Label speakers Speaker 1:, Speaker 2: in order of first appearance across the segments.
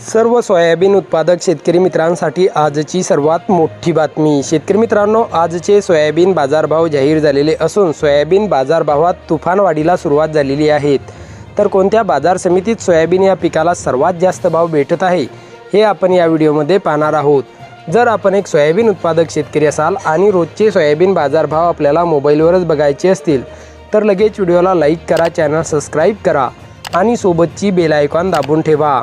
Speaker 1: सर्व सोयाबीन उत्पादक शेतकरी मित्रांसाठी आजची सर्वात मोठी बातमी. शेतकरी मित्रांनो आजचे सोयाबीन बाजारभाव जाहीर झालेले असून सोयाबीन बाजारभावात तुफानवाढीला सुरुवात झालेली आहेत तर कोणत्या बाजार समितीत सोयाबीन या पिकाला सर्वात जास्त भाव भेटत आहे हे आपण या व्हिडिओमध्ये पाहणार आहोत. जर आपण एक सोयाबीन उत्पादक शेतकरी असाल आणि रोजचे सोयाबीन बाजारभाव आपल्याला मोबाईलवरच बघायचे असतील तर लगेच व्हिडिओला लाईक करा चॅनल सबस्क्राईब करा आणि सोबतची बेल आयकॉन दाबून ठेवा.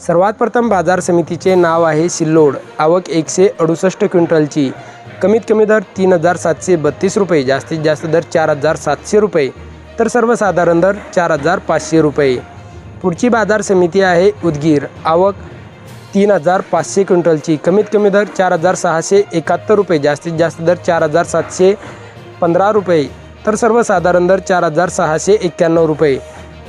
Speaker 1: सर्वात प्रथम बाजार समितीचे नाव आहे सिल्लोड. आवक एकशे अडुसष्ट क्विंटलची. कमीत कमी दर तीन हजार सातशे बत्तीस रुपये जास्तीत जास्त दर चार हजार सातशे रुपये तर सर्वसाधारण दर चार हजार पाचशे रुपये. पुढची बाजार समिती आहे उदगीर. आवक तीन हजार पाचशे क्विंटलची. कमीत कमी दर चार हजार सहाशे एकाहत्तर रुपये जास्तीत जास्त दर चार हजार सातशे पंधरा रुपये तर सर्वसाधारण दर चार हजार सहाशे एक्क्याण्णव रुपये.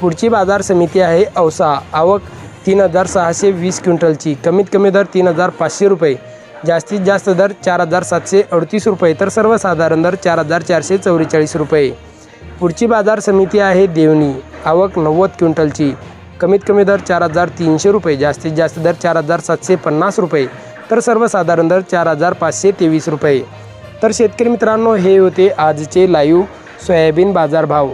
Speaker 1: पुढची बाजार समिती आहे औसा. आवक तीन हजार सहाशे वीस क्विंटलची. कमीत कमी दर तीन हजार पाचशे रुपये. जास्तीत जास्त दर चार हजार सातशे अडतीस रुपये. तर सर्वसाधारण दर चार हजार चारशे चौवेचाळीस रुपये. पुढची बाजार समिती आहे देवणी. आवक नव्वद क्विंटलची. कमीत कमी दर चार हजार तीनशे रुपये. जास्तीत जास्त दर चार हजार सातशे पन्नास रुपये. तर सर्वसाधारण दर चार हजार पाचशे तेवीस रुपये. तर शेतकरी मित्रांनो हे होते आजचे लाईव्ह सोयाबीन बाजारभाव.